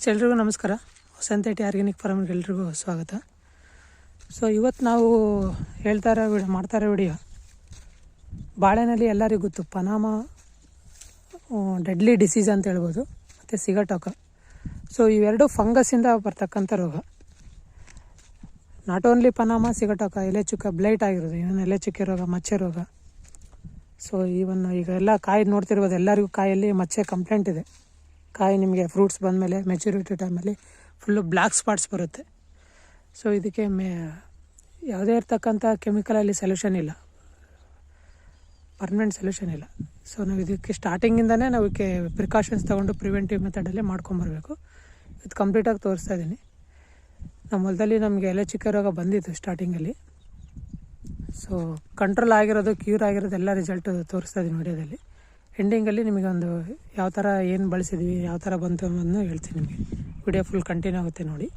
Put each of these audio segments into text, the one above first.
Friends ಎಲ್ರಿಗೂ ನಮಸ್ಕಾರ. ವಸಂತೇಟಿ organic ಫಾರ್ಮ್ಗೆ ಎಲ್ರಿಗೂ ಸ್ವಾಗತ. ಸೊ ಇವತ್ತು ನಾವು ಹೇಳ್ತಾ ಇರೋ ವಿಡಿಯೋ ಮಾಡ್ತಾರೆ ವಿಡಿಯೋ ಬಾಳೆನಲ್ಲಿ ಎಲ್ಲರಿಗೂ ಗೊತ್ತು. ಪನಾಮ ಡೆಡ್ಲಿ ಡಿಸೀಸ್ ಅಂತ ಹೇಳ್ಬೋದು. ಮತ್ತು ಸಿಗಟೋಕ ಸೊ ಇವೆರಡು ಫಂಗಸಿಂದ ಬರ್ತಕ್ಕಂಥ ರೋಗ. ನಾಟ್ ಓನ್ಲಿ ಪನಾಮ ಸಿಗಟೋಕ ಎಲೆ ಚುಕ್ಕ ಬ್ಲೈಟ್ ಆಗಿರೋದು. ಇವನ್ ಎಲೆ ಚುಕ್ಕೆ ರೋಗ, ಮಚ್ಚೆ ರೋಗ. ಸೊ ಇವನ್ ಈಗ ಎಲ್ಲ ಕಾಯಿ ನೋಡ್ತಿರ್ಬೋದು. ಎಲ್ಲರಿಗೂ ಕಾಯಲ್ಲಿ ಮಚ್ಚೆ ಕಂಪ್ಲೇಂಟ್ ಇದೆ. ಕಾಯಿ ನಿಮಗೆ ಫ್ರೂಟ್ಸ್ ಬಂದಮೇಲೆ ಮೆಚುರಿಟಿ ಟೈಮಲ್ಲಿ ಫುಲ್ಲು ಬ್ಲ್ಯಾಕ್ ಸ್ಪಾಟ್ಸ್ ಬರುತ್ತೆ. ಸೊ ಇದಕ್ಕೆ ಮೇ, ಯಾವುದೇ ಇರ್ತಕ್ಕಂಥ ಕೆಮಿಕಲಲ್ಲಿ ಸೊಲ್ಯೂಷನ್ ಇಲ್ಲ. ಪರ್ಮನೆಂಟ್ ಸೊಲ್ಯೂಷನ್ ಇಲ್ಲ. ಸೊ ನಾವು ಇದಕ್ಕೆ ಸ್ಟಾರ್ಟಿಂಗಿಂದನೇ ನಾವು ಇದಕ್ಕೆ ಪ್ರಿಕಾಷನ್ಸ್ ತೊಗೊಂಡು ಪ್ರಿವೆಂಟಿವ್ ಮೆಥಡಲ್ಲೇ ಮಾಡ್ಕೊಂಬರ್ಬೇಕು. ಇದು ಕಂಪ್ಲೀಟಾಗಿ ತೋರಿಸ್ತಾ ಇದ್ದೀನಿ ನಮ್ಮ ಹೊಲದಲ್ಲಿ ನಮಗೆ ಎಲೆ ಚಿಕ್ಕ ರೋಗ ಬಂದಿತ್ತು ಸ್ಟಾರ್ಟಿಂಗಲ್ಲಿ ಸೊ ಕಂಟ್ರೋಲ್ ಆಗಿರೋದು ಕ್ಯೂರ್ ಆಗಿರೋದು ಎಲ್ಲ ರಿಸಲ್ಟ್ ತೋರಿಸ್ತಾ ಇದ್ದೀನಿ ವಿಡಿಯೋದಲ್ಲಿ. ಎಂಡಿಂಗಲ್ಲಿ ನಿಮಗೊಂದು ಯಾವ ಥರ ಏನು ಬಳಸಿದ್ವಿ, ಯಾವ ಥರ ಬಂತು ಅನ್ನೋದನ್ನ ಹೇಳ್ತೀನಿ ನಿಮಗೆ. ವಿಡಿಯೋ ಫುಲ್ ಕಂಟಿನ್ಯೂ ಆಗುತ್ತೆ ನೋಡಿ.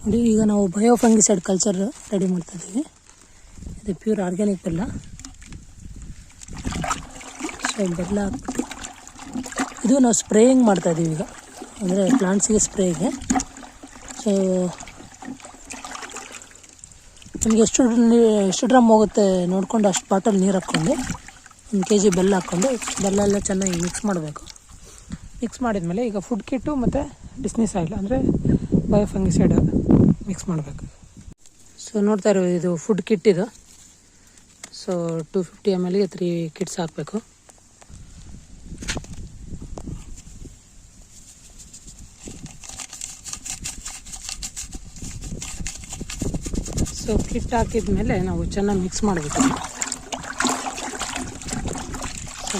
ನೋಡಿ, ಈಗ ನಾವು ಬಯೋ ಫಂಗಿಸೈಡ್ ಕಲ್ಚರ್ ರೆಡಿ ಮಾಡ್ತಾ ಇದ್ದೀವಿ. ಇದು ಪ್ಯೂರ್ ಆರ್ಗ್ಯಾನಿಕ್ ಬೆಲ್ಲ ಸೊ ಬೆಲ್ಲ ಇದು ನಾವು ಸ್ಪ್ರೇಯಿಂಗ್ ಮಾಡ್ತಾ ಇದ್ದೀವಿ ಈಗ. ಅಂದರೆ ಪ್ಲಾಂಟ್ಸಿಗೆ ಸ್ಪ್ರೇಗೆ ಸೊ ನಿಮಗೆ ಎಷ್ಟು ಎಷ್ಟು ಡ್ರಮ್ ಹೋಗುತ್ತೆ ನೋಡ್ಕೊಂಡು ಅಷ್ಟು ಬಾಟಲ್ ನೀರು ಹಾಕ್ಕೊಂಡು. ಒಂದು ಕೆ ಜಿ ಬೆಲ್ಲ ಹಾಕ್ಕೊಂಡು ಬೆಲ್ಲ ಎಲ್ಲ ಚೆನ್ನಾಗಿ ಮಿಕ್ಸ್ ಮಾಡಬೇಕು. ಮಿಕ್ಸ್ ಮಾಡಿದ್ಮೇಲೆ ಈಗ ಫುಡ್ ಕಿಟ್ಟು ಮತ್ತು ಡಿಸ್ನಿಸ್ ಆಯಿಲ್ ಅಂದರೆ ಬಯೋಫಂಗಿಸೈಡ್ ಮಿಕ್ಸ್ ಮಾಡಬೇಕು. ಸೊ ನೋಡ್ತಾ ಇರೋ ಇದು ಫುಡ್ ಕಿಟ್ ಇದು. ಸೊ ಟು ಫಿಫ್ಟಿ ಎಂ ಎಲ್ಗೆ ತ್ರೀ ಕಿಟ್ಸ್ ಹಾಕಬೇಕು. ಸೊ ಕಿಟ್ ಹಾಕಿದ ಮೇಲೆ ನಾವು ಚೆನ್ನಾಗಿ ಮಿಕ್ಸ್ ಮಾಡಬೇಕು.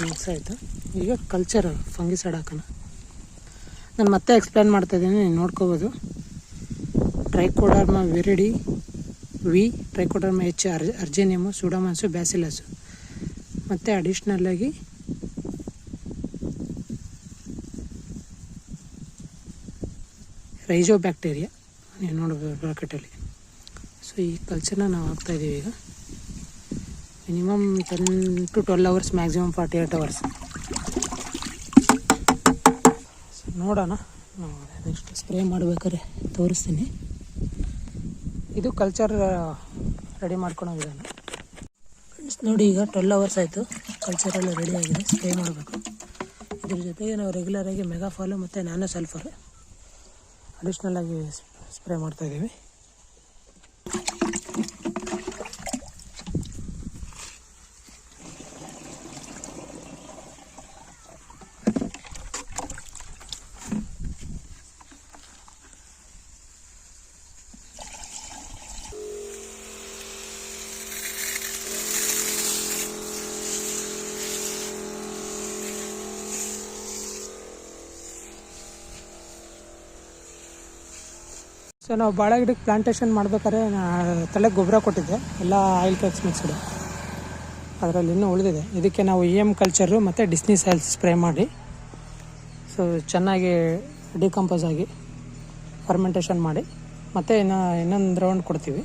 ಮಿಕ್ಸ್ ಆಯಿತು. ಈಗ ಕಲ್ಚರ್ ಫಂಗಿಸೈಡ್ ಹಾಕೋಣ ನಾನು ಮತ್ತೆ ಎಕ್ಸ್ಪ್ಲೇನ್ ಮಾಡ್ತಾ ಇದ್ದೀನಿ ನೀವು ನೋಡ್ಕೋಬೋದು. Trichoderma viride V trichoderma H R harzianum pseudomonas bacillus ಮತ್ತು ಅಡಿಷ್ನಲ್ಲಾಗಿ ರೈಜೋ ಬ್ಯಾಕ್ಟೀರಿಯಾ ನೀವು ನೋಡ್ಬೋದು ಬ್ರಾಕೆಟಲ್ಲಿ ಸೊ ಈ ಕಲ್ಚರ್ನ ನಾವು ಹಾಕ್ತಾಯಿದ್ದೀವಿ ಈಗ. Minimum ten to twelve hours maximum forty eight hours ನೋಡೋಣ. ನಾವು ನೆಕ್ಸ್ಟ್ ಸ್ಪ್ರೇ ಮಾಡ್ಬೇಕಾದ್ರೆ ತೋರಿಸ್ತೀನಿ. ಇದು ಕಲ್ಚರ್ ರೆಡಿ ಮಾಡ್ಕೊಳೋ ಫ್ರೆಂಡ್ಸ್ ನೋಡಿ ಈಗ ಟ್ವೆಲ್ ಅವರ್ಸ್ ಆಯಿತು. ರೆಡಿ ಆಗಿದೆ. ಸ್ಪ್ರೇ ಮಾಡಬೇಕು. ಇದ್ರ ಜೊತೆಗೆ ನಾವು ರೆಗ್ಯುಲರಾಗಿ ಮೆಗಾಫಾಲು ಮತ್ತು ನ್ಯಾನೋ ಸಲ್ಫರ್ ಅಡಿಷ್ನಲ್ ಆಗಿ ಸ್ಪ್ರೇ ಮಾಡ್ತಾ ಸೊ ನಾವು ಬಾಳೆ ಗಿಡಕ್ಕೆ ಪ್ಲಾಂಟೇಷನ್ ಮಾಡ್ಬೇಕಾದ್ರೆ ತಲೆಗೆ ಗೊಬ್ಬರ ಕೊಟ್ಟಿದ್ದೆ. ಎಲ್ಲ ಆಯಿಲ್ ಕ್ಯಾಕ್ಸ್ ಮಿಕ್ಸ್ಡು ಅದರಲ್ಲಿ ಇನ್ನೂ ಉಳಿದಿದೆ. ಇದಕ್ಕೆ ನಾವು ಇ ಎಂ ಕಲ್ಚರು ಮತ್ತು ಡಿಸ್ನಿ ಸೈಲ್ಸ್ ಸ್ಪ್ರೇ ಮಾಡಿ. ಸೊ ಚೆನ್ನಾಗಿ ಡಿಕಂಪೋಸ್ ಆಗಿ ಫರ್ಮೆಂಟೇಷನ್ ಮಾಡಿ. ಮತ್ತು ಇನ್ನು ಇನ್ನೊಂದು ರೌಂಡ್ ಕೊಡ್ತೀವಿ.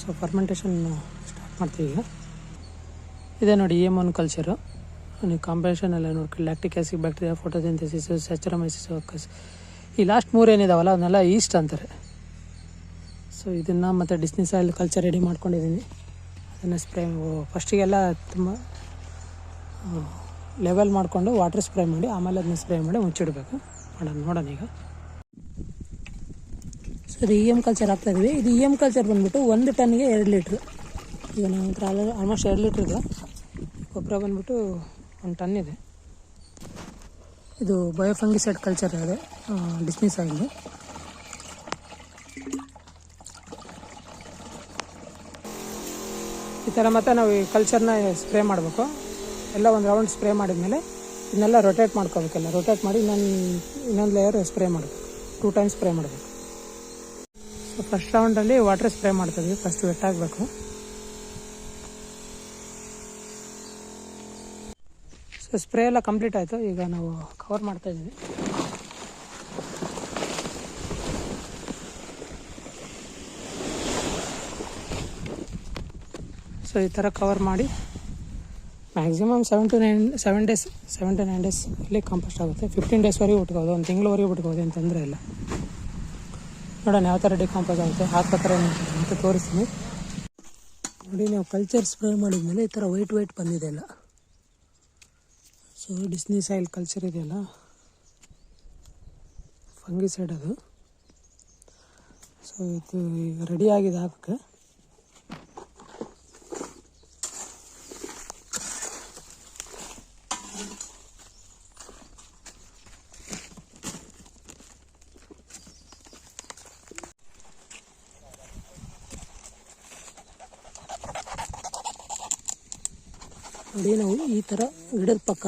ಸೊ ಫರ್ಮೆಂಟೇಷನ್ ಸ್ಟಾರ್ಟ್ ಮಾಡ್ತೀವಿ ಈಗ. ಇದೆ ನೋಡಿ ಇ ಎಂ ಒನ್ ಕಲ್ಚರು ನೀವು ಕಾಂಬಿನೇಷನ್ ಎಲ್ಲ ನೋಡ್ಕೊಳ್ಳಿ lactic acid bacteria photosynthesis saccharomyces ಈ ಲಾಸ್ಟ್ ಮೂರು ಏನಿದಾವಲ್ಲ ಅದನ್ನೆಲ್ಲ ಈಸ್ಟ್ ಅಂತಾರೆ. ಸೊ ಇದನ್ನು ಮತ್ತು ಡಿಸ್ನಿ ಸಾಯಿಲ್ ಕಲ್ಚರ್ ರೆಡಿ ಮಾಡ್ಕೊಂಡಿದ್ದೀನಿ ಅದನ್ನು ಸ್ಪ್ರೇ ಫಸ್ಟಿಗೆಲ್ಲ ತುಂಬ ಲೆವೆಲ್ ಮಾಡಿಕೊಂಡು ವಾಟರ್ ಸ್ಪ್ರೇ ಮಾಡಿ, ಆಮೇಲೆ ಅದನ್ನ ಸ್ಪ್ರೇ ಮಾಡಿ ಮುಚ್ಚಿಡಬೇಕು. ಮಾಡೋಣ, ನೋಡೋಣ ಈಗ. ಸೊ ಇದು ಇ ಎಂ ಕಲ್ಚರ್ ಆಗ್ತಾ ಇದೀವಿ. ಇದು ಇ ಎಂ ಕಲ್ಚರ್ ಬಂದುಬಿಟ್ಟು ಒಂದು ಟನ್ಗೆ ಎರಡು ಲೀಟ್ರ್ ಈಗ ನಮ್ಮ ಆಲ್ಮೋಸ್ಟ್ ಎರಡು ಲೀಟ್ರ್ ಇದೆ. ಗೊಬ್ಬರ ಬಂದ್ಬಿಟ್ಟು ಒಂದು ಟನ್ ಇದೆ. ಇದು ಬಯೋಫಂಗಿಸೈಡ್ ಕಲ್ಚರ್ ಇದೆ ಡಿಸ್ಮಿಸ್ ಆಗಿದೆ ಈ ಥರ ಮತ್ತೆ ನಾವು ಈ ಕಲ್ಚರ್ನ ಸ್ಪ್ರೇ ಮಾಡಬೇಕು. ಎಲ್ಲ ಒಂದು ರೌಂಡ್ ಸ್ಪ್ರೇ ಮಾಡಿದ್ಮೇಲೆ ಇದನ್ನೆಲ್ಲ ರೊಟೇಟ್ ಮಾಡ್ಕೋಬೇಕಲ್ಲ ರೊಟೇಟ್ ಮಾಡಿ ಇನ್ನೊಂದು ಇನ್ನೊಂದು ಲೇಯರ್ ಸ್ಪ್ರೇ ಮಾಡಬೇಕು. ಟೂ ಟೈಮ್ಸ್ ಸ್ಪ್ರೇ ಮಾಡಬೇಕು. ಸೊ ಫಸ್ಟ್ ರೌಂಡಲ್ಲಿ ವಾಟರ್ ಸ್ಪ್ರೇ ಮಾಡ್ತಾಯಿದ್ವಿ ಫಸ್ಟ್ ವೆಟ್ ಆಗಬೇಕು. ಸೊ ಸ್ಪ್ರೇ ಎಲ್ಲ ಕಂಪ್ಲೀಟ್ ಆಯಿತು. ಈಗ ನಾವು ಕವರ್ ಮಾಡ್ತಾ ಇದ್ದೀವಿ. ಸೊ ಈ ಥರ ಕವರ್ ಮಾಡಿ maximum seven to nine seven days seven to nine days ಅಲ್ಲಿ ಕಾಂಪೋಸ್ಟ್ ಆಗುತ್ತೆ. ಫಿಫ್ಟೀನ್ ಡೇಸ್ವರೆಗೂ ಬಿಟ್ಕೋದು ಒಂದು ತಿಂಗಳವರೆಗೂ ಬಿಟ್ಕೋದು ಏನು ತೊಂದರೆ ಇಲ್ಲ. ನೋಡೋಣ ಯಾವ ಥರ ಡಿಕಂಪೋಸ್ ಆಗುತ್ತೆ. ಹಾಕ್ಬೇಕಾರೆ ಅಂತ ತೋರಿಸ್ತೀನಿ. ನೋಡಿ, ನಾವು ಕಲ್ಚರ್ ಸ್ಪ್ರೇ ಮಾಡಿದ್ಮೇಲೆ ಈ ಥರ ವೈಟ್ ವೈಟ್ ಬಂದಿದೆ ಎಲ್ಲ ಸೊ ಡಿಸ್ನಿ ಸೈಲ್ ಕಲ್ಚರ್ ಇದೆಯಲ್ಲ? ಫಂಗಿಸೈಡ್ ಅದು. ಸೊ ಇದು ಈಗ ಆಗಿದೆ ಹಾಕಕ್ಕೆ. ನೋಡಿ, ನಾವು ಈ ಥರ ಗಿಡದ ಪಕ್ಕ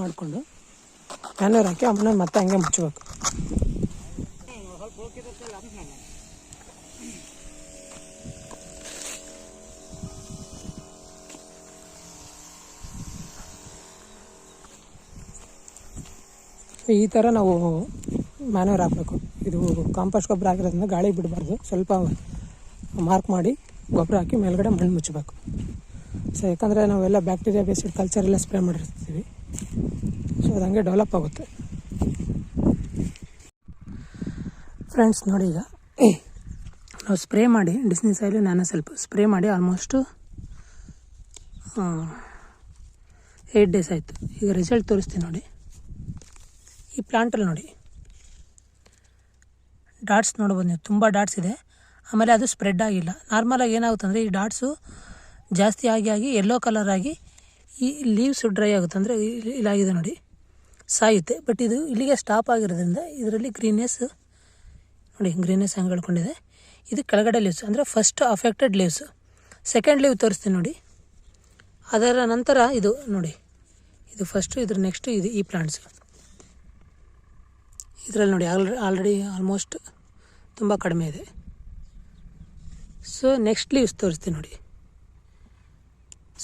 ಮಾಡಿಕೊಂಡು ಪ್ಯಾನರ್ ಹಾಕಿ ಆಮೇಲೆ ಮತ್ತೆ ಹಂಗೆ ಮುಚ್ಚಬೇಕು. ಈ ಥರ ನಾವು ಮ್ಯಾನೂರ್ ಹಾಕಬೇಕು. ಇದು ಕಾಂಪೋಸ್ಟ್ ಗೊಬ್ಬರ ಹಾಕಿರೋದ್ರಿಂದ ಗಾಳಿ ಬಿಡಬಾರ್ದು. ಸ್ವಲ್ಪ ಮಾರ್ಕ್ ಮಾಡಿ ಗೊಬ್ಬರ ಹಾಕಿ ಮೇಲ್ಗಡೆ ಮಣ್ಣು ಮುಚ್ಚಬೇಕು. ಸೊ ಯಾಕಂದರೆ ನಾವೆಲ್ಲ ಬ್ಯಾಕ್ಟೀರಿಯಾ ಬೇಸ್ಡ್ ಕಲ್ಚರ್ ಎಲ್ಲ ಸ್ಪ್ರೇ ಮಾಡಿರ್ತೀವಿ ಸೊ ಅದು ಡೆವಲಪ್ ಆಗುತ್ತೆ. ಫ್ರೆಂಡ್ಸ್ ನೋಡಿ ಈಗ, ನಾವು ಸ್ಪ್ರೇ ಮಾಡಿ ಡಿಸ್ನಿ ಸೈಲು ನಾನು ಸ್ವಲ್ಪ ಸ್ಪ್ರೇ ಮಾಡಿ ಆಲ್ಮೋಸ್ಟು ಏಯ್ಟ್ ಡೇಸ್ ಆಯಿತು. ಈಗ ರಿಸಲ್ಟ್ ತೋರಿಸ್ತೀನಿ ನೋಡಿ. ಈ ಪ್ಲಾಂಟಲ್ಲಿ ನೋಡಿ. ಡಾಟ್ಸ್ ನೋಡ್ಬೋದು ನೀವು, ತುಂಬ ಡಾಟ್ಸ್ ಇದೆ. ಆಮೇಲೆ ಅದು ಸ್ಪ್ರೆಡ್ ಆಗಿಲ್ಲ. ನಾರ್ಮಲಾಗಿ ಏನಾಗುತ್ತೆ ಅಂದರೆ ಈ ಡಾಟ್ಸು ಜಾಸ್ತಿ ಆಗಿ ಆಗಿ ಯೆಲ್ಲೋ ಕಲರ್ ಆಗಿ ಈ ಲೀವ್ಸು ಡ್ರೈ ಆಗುತ್ತೆ ಅಂದರೆ ಇಲ್ಲಾಗಿದೆ ನೋಡಿ. ಸಾಯುತ್ತೆ. ಬಟ್ ಇದು ಇಲ್ಲಿಗೆ ಸ್ಟಾಪ್ ಆಗಿರೋದ್ರಿಂದ ಇದರಲ್ಲಿ ಗ್ರೀನೆಸ್ ನೋಡಿ ಗ್ರೀನೆಸ್ ಹಂಗೆ ಹೇಳ್ಕೊಂಡಿದೆ ಇದು ಕೆಳಗಡೆ ಲೀವ್ಸ್ ಅಂದರೆ first affected leaves second leave ತೋರಿಸ್ತೀನಿ ನೋಡಿ. ಅದರ ನಂತರ ಇದು ನೋಡಿ. ಇದು ಫಸ್ಟು ಇದ್ರ ನೆಕ್ಸ್ಟು ಇದು ಈ ಪ್ಲಾಂಟ್ಸ್ ಇದರಲ್ಲಿ ನೋಡಿ ಆಲ್ರೆ ಆಲ್ರೆಡಿ ಆಲ್ಮೋಸ್ಟ್ ತುಂಬ ಕಡಿಮೆ ಇದೆ. ಸೊ ನೆಕ್ಸ್ಟ್ ಲೀವ್ಸ್ ತೋರಿಸ್ತೀನಿ ನೋಡಿ.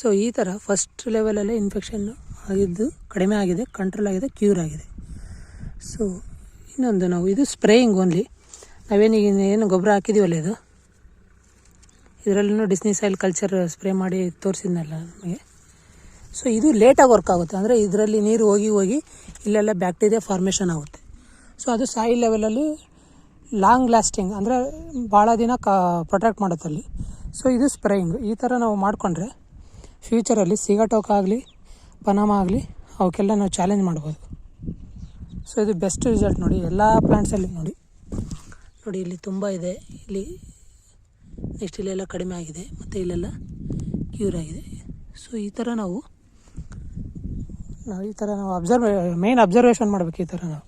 ಸೊ ಈ ಥರ ಫಸ್ಟ್ ಲೆವೆಲಲ್ಲೇ ಇನ್ಫೆಕ್ಷನ್ ಆಗಿದ್ದು ಕಡಿಮೆ ಆಗಿದೆ ಕಂಟ್ರೋಲ್ ಆಗಿದೆ ಕ್ಯೂರ್ ಆಗಿದೆ. ಸೊ ಇನ್ನೊಂದು ನಾವು, ಇದು ಸ್ಪ್ರೇಯಿಂಗ್ ಓನ್ಲಿ ನಾವೇನೀಗ ಏನು ಗೊಬ್ಬರ ಹಾಕಿದ್ದೀವಲ್ಲ ಇದು? ಇದರಲ್ಲೂ ಡಿಸ್ನಿ ಸೈಲ್ ಕಲ್ಚರ್ ಸ್ಪ್ರೇ ಮಾಡಿ ತೋರಿಸಿದ್ನಲ್ಲ ನಮಗೆ. ಸೊ ಇದು ಲೇಟಾಗಿ ವರ್ಕ್ ಆಗುತ್ತೆ. ಅಂದರೆ ಇದರಲ್ಲಿ ನೀರು ಹೋಗಿ ಹೋಗಿ ಇಲ್ಲೆಲ್ಲ ಬ್ಯಾಕ್ಟೀರಿಯಾ ಫಾರ್ಮೇಷನ್ ಆಗುತ್ತೆ. ಸೊ ಅದು ಸಾಯಿಲ್ ಲೆವೆಲಲ್ಲಿ ಲಾಂಗ್ ಲಾಸ್ಟಿಂಗ್ ಅಂದರೆ ಭಾಳ ದಿನ ಕಾ ಪ್ರೊಟೆಕ್ಟ್ ಮಾಡುತ್ತಲ್ಲಿ. ಸೊ ಇದು ಸ್ಪ್ರೇಯಿಂಗ್ ಈ ಥರ ನಾವು ಮಾಡಿಕೊಂಡ್ರೆ ಫ್ಯೂಚರಲ್ಲಿ ಸಿಗಟೋಕ್ ಆಗಲಿ ಪನಾಮ ಆಗಲಿ, ಅವಕ್ಕೆಲ್ಲ ನಾವು ಚಾಲೆಂಜ್ ಮಾಡ್ಬೋದು. ಸೊ ಇದು ಬೆಸ್ಟ್ ರಿಸಲ್ಟ್ ನೋಡಿ. ಎಲ್ಲ ಪ್ಲಾಂಟ್ಸಲ್ಲಿ ನೋಡಿ. ನೋಡಿ, ಇಲ್ಲಿ ತುಂಬ ಇದೆ. ಇಲ್ಲಿ ನೆಕ್ಸ್ಟ್ ಇಲ್ಲೆಲ್ಲ ಕಡಿಮೆ ಆಗಿದೆ. ಮತ್ತು ಇಲ್ಲೆಲ್ಲ ಕ್ಯೂರ್ ಆಗಿದೆ. ಸೊ ಈ ಥರ ನಾವು ನಾವು ಈ ಥರ ನಾವು ಅಬ್ಸರ್ವ್ ಮೇನ್ ಅಬ್ಸರ್ವೇಷನ್ ಮಾಡಬೇಕು ಈ ಥರ ನಾವು.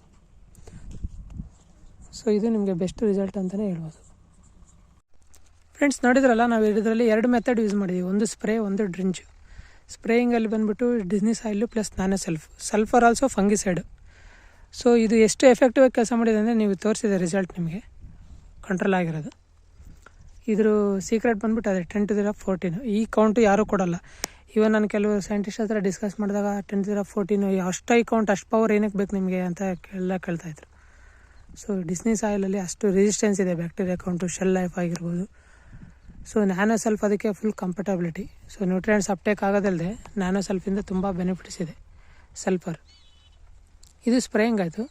ಸೊ ಇದು ನಿಮಗೆ ಬೆಸ್ಟ್ ರಿಸಲ್ಟ್ ಅಂತಲೇ ಹೇಳ್ಬೋದು. ಫ್ರೆಂಡ್ಸ್ ನೋಡಿದ್ರಲ್ಲ, ನಾವು ಇದರಲ್ಲಿ ಎರಡು ಮೆಥಡ್ ಯೂಸ್ ಮಾಡಿದ್ದೀವಿ ಒಂದು ಸ್ಪ್ರೇ ಒಂದು ಡ್ರಿಂಚು ಸ್ಪ್ರೇಯಿಂಗಲ್ಲಿ ಬಂದುಬಿಟ್ಟು ಡಿಸ್ನಿ ಸಾಯಿಲು ಪ್ಲಸ್ ನಾನೇ self, sulphur also fungicide. So ಇದು ಎಷ್ಟು ಎಫೆಕ್ಟಿವ್ ಆಗಿ ಕೆಲಸ ಮಾಡಿದೆ ಅಂದರೆ ನೀವು ತೋರಿಸಿದೆ ರಿಸಲ್ಟ್ ನಿಮಗೆ ಕಂಟ್ರೋಲ್ ಆಗಿರೋದು. ಇದ್ರ ಸೀಕ್ರೆಟ್ ಬಂದ್ಬಿಟ್ಟು ಅದೇ ಟೆನ್ ಟು ಫೋರ್ಟೀನು ಈ ಕೌಂಟು ಯಾರೂ ಕೊಡೋಲ್ಲ. ಇವನ್ ನಾನು ಕೆಲವು ಸೈಂಟಿಸ್ಟ್ ಹತ್ರ ಡಿಸ್ಕಸ್ ಮಾಡಿದಾಗ ಟೆನ್ ದಿರ ಫೋರ್ಟೀನು ಅಷ್ಟು ಐ ಕೌಂಟ್ ಅಷ್ಟು ಪವರ್ ಏನಕ್ಕೆ ಬೇಕು ನಿಮಗೆ? ಅಂತ ಎಲ್ಲ ಕೇಳ್ತಾಯಿದ್ರು ಸೊ ಡಿಸ್ನಿ ಸಾಯಿಲಲ್ಲಿ ಅಷ್ಟು ರೆಸಿಸ್ಟೆನ್ಸ್ ಇದೆ ಬ್ಯಾಕ್ಟೀರಿಯಾ ಕೌಂಟು ಶೆಲ್ ಲೈಫ್ ಆಗಿರ್ಬೋದು. ಸೊ ನ್ಯಾನೋ ಸೆಲ್ಫ್ ಅದಕ್ಕೆ full comfortability so nutrients uptake ಆಗೋದಲ್ಲದೆ nano ಸೆಲ್ಫಿಂದ ತುಂಬ ಬೆನಿಫಿಟ್ಸ್ ಇದೆ. ಸಲ್ಫರ್ ಇದು ಸ್ಪ್ರೇಯಿಂಗ್ ಆಯಿತು.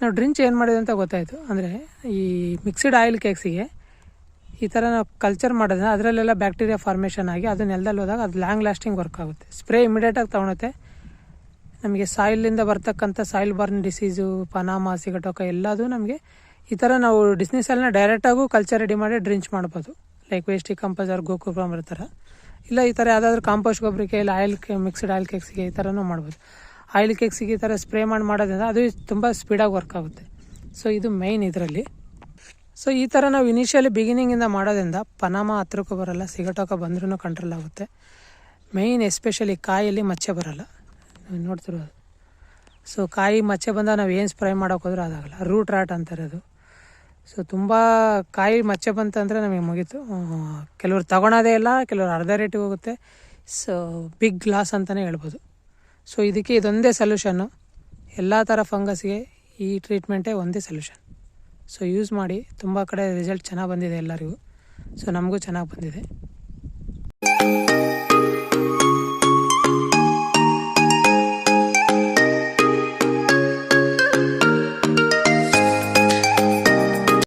ನಾವು ಡ್ರಿಂಚ್ ಏನು ಮಾಡಿದೆ ಅಂತ ಗೊತ್ತಾಯಿತು. ಅಂದರೆ ಈ ಮಿಕ್ಸಿಡ್ ಆಯಿಲ್ ಕೇಕ್ಸಿಗೆ ಈ ಥರ ನಾವು ಕಲ್ಚರ್ ಮಾಡೋದ್ರೆ ಅದರಲ್ಲೆಲ್ಲ ಬ್ಯಾಕ್ಟೀರಿಯಾ ಫಾರ್ಮೇಷನ್ ಆಗಿ ಅದು ನೆಲದಲ್ಲಿ ಹೋದಾಗ ಅದು ಲಾಂಗ್ ಲಾಸ್ಟಿಂಗ್ ವರ್ಕ್ ಆಗುತ್ತೆ. ಸ್ಪ್ರೇ ಇಮಿಡಿಯೇಟಾಗಿ ತೊಗೊಳುತ್ತೆ. ನಮಗೆ ಸಾಯಿಲಿಂದ ಬರ್ತಕ್ಕಂಥ soil borne disease Panama Sigatoka ಎಲ್ಲದೂ ನಮಗೆ ಈ ಥರ ನಾವು ಡಿಸ್ನಿ ಅಲ್ಲಿನ ಡೈರೆಕ್ಟಾಗೂ ಕಲ್ಚರ್ ರೆಡಿ ಮಾಡಿ ಡ್ರಿಂಚ್ ಮಾಡ್ಬೋದು. ಲೈಕ್ ವೇಸ್ಟಿ ಗೋಕು ಗೋಕುಗ್ರಾಮ್ ಥರ ಇಲ್ಲ ಈ ಥರ ಯಾವುದಾದ್ರೂ ಕಾಂಪೋಸ್ಟ್ ಗೊಬ್ಬರಕ್ಕೆ ಇಲ್ಲ ಆಯಿಲ್ ಮಿಕ್ಸ್ಡ್ ಆಯಿಲ್ ಕೇಕ್ಸಿಗೆ ಈ ಥರನೂ ಮಾಡ್ಬೋದು. ಆಯಿಲ್ ಕೇಕ್ಸಿಗೆ ಈ ಥರ ಸ್ಪ್ರೇ ಮಾಡಿ, ಮಾಡೋದ್ರಿಂದ ಅದು ತುಂಬ ಸ್ಪೀಡಾಗಿ ವರ್ಕ್ ಆಗುತ್ತೆ. ಸೊ ಇದು ಮೈನ್ ಇದರಲ್ಲಿ. ಸೊ ಈ ಥರ ನಾವು ಇನಿಷಿಯಲಿ ಬಿಗಿನಿಂಗಿಂದ ಮಾಡೋದ್ರಿಂದ ಪನಾಮ ಹತ್ರಕ್ಕೂ ಬರೋಲ್ಲ, ಸಿಗಟೋಕ ಬಂದ್ರೂ ಕಂಟ್ರೋಲ್ ಆಗುತ್ತೆ. ಮೈನ್ ಎಸ್ಪೆಷಲಿ ಕಾಯಲ್ಲಿ ಮಚ್ಚೆ ಬರೋಲ್ಲ. ನೋಡ್ತಿರೋದು ಸೊ ಕಾಯಿ ಮಚ್ಚೆ ಬಂದಾಗ ನಾವು ಏನು ಸ್ಪ್ರೇ ಮಾಡೋಕ್ಕೋದ್ರೂ ಅದಾಗಲ್ಲ. ರೂಟ್ ರಾಟ್ ಅಂತಾರೆ ಅದು. ಸೊ ತುಂಬ ಕಾಯಿ ಮಚ್ಚೆ ಬಂತಂದರೆ ನಮಗೆ ಮುಗೀತು. ಕೆಲವರು ತಗೊಳೋದೇ ಇಲ್ಲ, ಕೆಲವ್ರು ಅರ್ಧ ರೇಟಿಗೆ ಹೋಗುತ್ತೆ. ಸೊ ಬಿಗ್ ಲಾಸ್ ಅಂತಲೇ ಹೇಳ್ಬೋದು. ಸೊ ಇದಕ್ಕೆ ಇದೊಂದೇ ಸೊಲ್ಯೂಷನ್ನು ಎಲ್ಲ ಥರ ಫಂಗಸ್ಗೆ ಈ ಟ್ರೀಟ್ಮೆಂಟೇ ಒಂದೇ ಸೊಲ್ಯೂಷನ್ ಸೊ ಯೂಸ್ ಮಾಡಿ, ತುಂಬ ಕಡೆ ರಿಸಲ್ಟ್ ಚೆನ್ನಾಗಿ ಬಂದಿದೆ ಎಲ್ಲರಿಗೂ. ಸೊ ನಮಗೂ ಚೆನ್ನಾಗಿ ಬಂದಿದೆ.